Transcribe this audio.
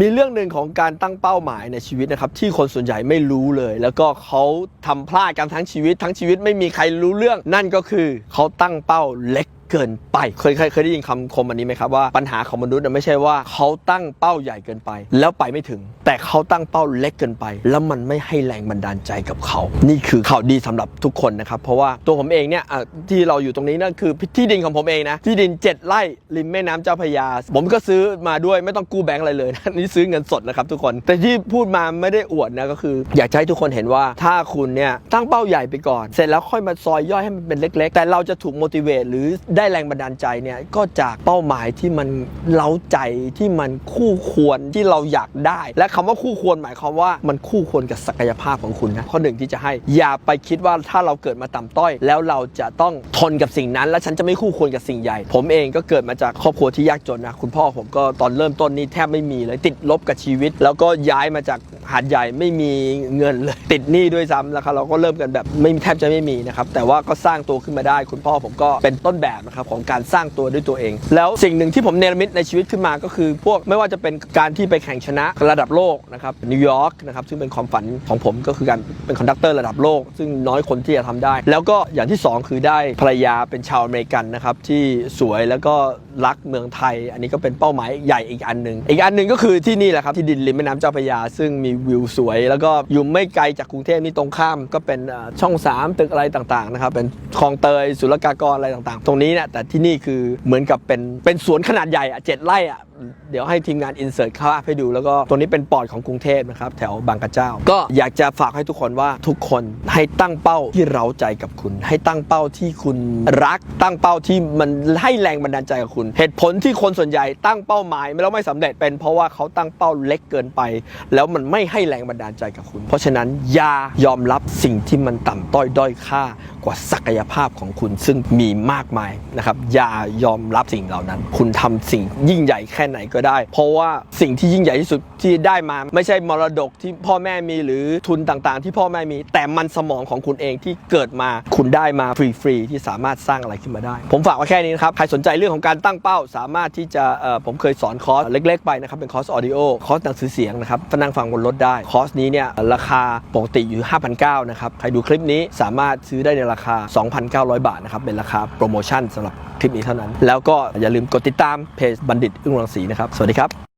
มีเรื่องหนึ่งของการตั้งเป้าหมายในชีวิตนะครับที่คนส่วนใหญ่ไม่รู้เลย แล้วก็เขาทำพลาดกันทั้งชีวิต ทั้งชีวิตไม่มีใครรู้เรื่อง นั่นก็คือเขาตั้งเป้าเล็ก เกินไปเคยเคยเคยได้ยินคำคมอันนี้ไหมครับว่าปัญหาของมนุษย์ไม่ใช่ว่าเขาตั้งเป้าใหญ่เกินไป แล้วไปไม่ถึง แต่เขาตั้งเป้าเล็กเกินไป แล้วมันไม่ให้แรงบันดาลใจกับเขา นี่คือข่าวดีสำหรับทุกคนนะครับ เพราะว่าตัวผมเองเนี่ยที่เราอยู่ตรงนี้นั่นคือที่ดินของผมเองนะที่ดิน 7 ไร่ริมแม่น้ำเจ้าพระยา ผมก็ซื้อมาด้วยไม่ต้องกู้แบงก์อะไรเลยนะนี่ซื้อเงินสดนะครับทุกคน แต่ที่พูดมาไม่ได้อวดนะก็คือ อยากให้ทุกคนเห็นว่าถ้าคุณเนี่ยตั้งเป้าใหญ่ไปก่อน เสร็จแล้วค่อยมาซอยย่อยให้มันเป็นเล็ก ๆ แต่เราจะถูก motivate หรือไได้แรงบันดาลใจเนี่ยก็จากเป้าหมายที่มันเล้าใจที่มันคู่ควรที่เราอยากได้ และคำว่าคู่ควรหมายความว่ามันคู่ควรกับศักยภาพของคุณนะข้อหนึ่งที่จะให้อย่าไปคิดว่าถ้าเราเกิดมาต่ำต้อย แล้วเราจะต้องทนกับสิ่งนั้น และฉันจะไม่คู่ควรกับสิ่งใหญ่ ผมเองก็เกิดมาจากครอบครัวที่ยากจนนะคุณพ่อผมก็ตอนเริ่มต้นนี่แทบไม่มีเลยติดลบกับชีวิต แล้วก็ย้ายมาจาก หาดใหญ่ไม่มีเงินเลย ติดหนี้ด้วยซ้ำนะครับเราก็เริ่มกันแบบไม่แทบจะไม่มีนะครับแต่ว่าก็สร้างตัวขึ้นมาได้ คุณพ่อผมก็เป็นต้นแบบนะครับของการสร้างตัวด้วยตัวเอง แล้วสิ่งหนึ่งที่ผมเนรมิตในชีวิตขึ้นมาก็คือ พวกไม่ว่าจะเป็นการที่ไปแข่งชนะระดับโลกนะครับนิวยอร์กนะครับซึ่งเป็นความฝันของผมก็คือการเป็นคอนดักเตอร์ระดับโลก ซึ่งน้อยคนที่จะทำได้ แล้วก็อย่างที่สองคือได้ภรรยาเป็นชาวอเมริกันนะครับที่สวยแล้วก็รักเมืองไทย อันนี้ก็เป็นเป้าหมายใหญ่อีกอันหนึ่งอีกอันหนึ่งก็คือที่นี่แหละครับที่ดินริมแม่น้ำเจ้าพระยา ซึ่งมีวิวสวย แล้วก็อยู่ไม่ไกลจากกรุงเทพนี่ตรงข้ามก็เป็นช่อช่อง3 ตึกอะไรต่างๆนะครับเป็นคลองเตยศุลกากรอะไรต่างๆ ตรงนี้เนี่ยแต่ที่นี่คือเหมือนกับเป็นเป็นสวนขนาดใหญ่อะเจ็ดไร่อะเดี๋ยวให้ทีมงานอินเสิร์ตภาพให้ดู แล้วก็ตรงนี้เป็นปอดของกรุงเทพนะครับ แถวบางกระเจ้า ก็อยากจะฝากให้ทุกคนว่าทุกคนให้ตั้งเป้าที่เราใจกับคุณ ให้ตั้งเป้าที่คุณรัก ตั้งเป้าที่มันให้แรงบันดาลใจกับคุณเหตุผลที่คนส่วนใหญ่ตั้งเป้าหมายแล้วไม่สำเร็จเป็น เพราะว่าเขาตั้งเป้าเล็กเกินไป แล้วมันไม่ให้แรงบันดาลใจกับคุณ เพราะฉะนั้นอย่ายอมรับสิ่งที่มันต่ำต้อยด้อยค่ากว่าศักยภาพของคุณซึ่งมีมากมายนะครับอย่ายอมรับสิ่งเหล่านั้น คุณทำสิ่งยิ่งใหญ่แค่ไหนก็ได้ เพราะว่าสิ่งที่ยิ่งใหญ่ที่สุดที่ได้มา ไม่ใช่มรดกที่พ่อแม่มีหรือทุนต่างๆ ที่พ่อแม่มี แต่มันสมองของคุณเองที่เกิดมา คุณได้มาฟรีๆที่สามารถสร้างอะไรขึ้นมาได้ ผมฝากไว้แค่นี้นะครับใครสนใจเรื่องของการตั้ง้งเป้าสามารถที่จะผมเคยสอนคอร์สเล็ก ๆ ไปนะครับ เป็นคอร์สออดิโอคอร์สหนังสือเสียงนะครับนั่งฟังบนรถได้ คอร์สนี้เนี่ยราคาปกติอยู่ 5,900นะครับ ใครดูคลิปนี้สามารถซื้อได้ในราคา 2,900 บาทนะครับ เป็นราคาโปรโมชั่นสำหรับคลิปนี้เท่านั้น แล้วก็อย่าลืมกดติดตามเพจบัณฑิตอึ้งรังสีนะครับ สวัสดีครับ